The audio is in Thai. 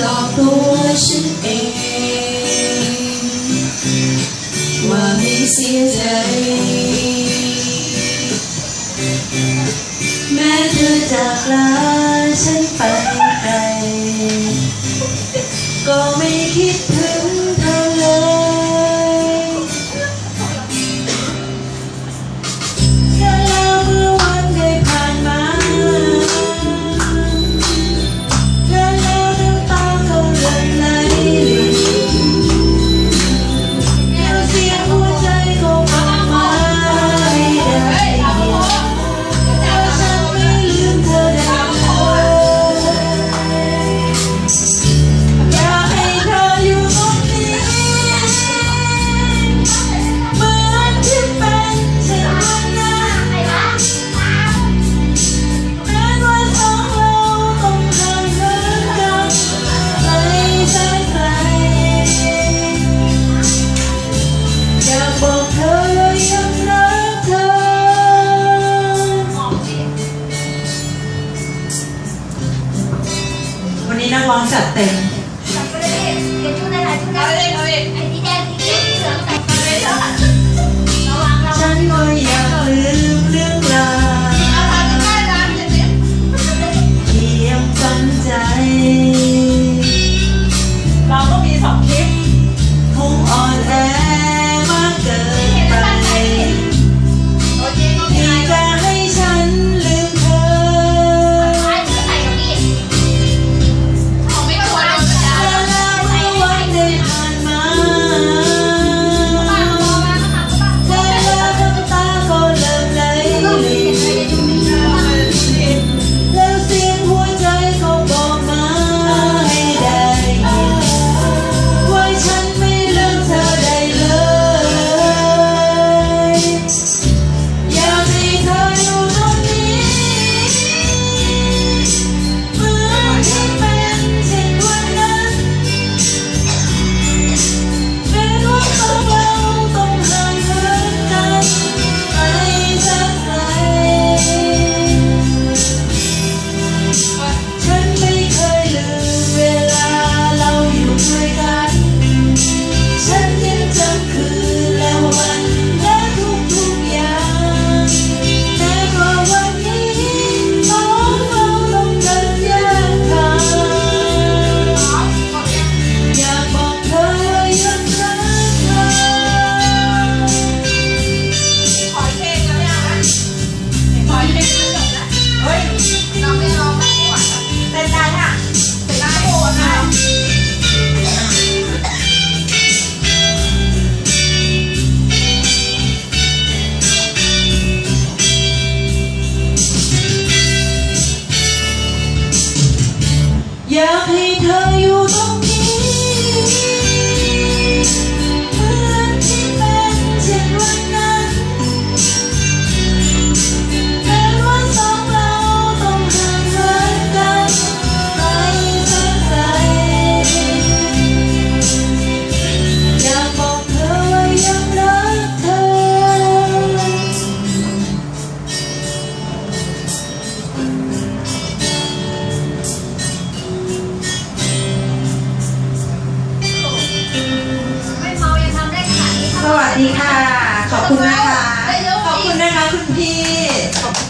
หลอกตัวฉันเอง ว่าไม่เสียใจ แม้เธอจากลาฉันไปไกลก็ไม่คิดถึง เต็มฉันก็ากลืมเรื่กันใจ เราก็มีสองเพ สวัสดีค่ะ ขอบคุณนะคะ ขอบคุณนะคะคุณพี่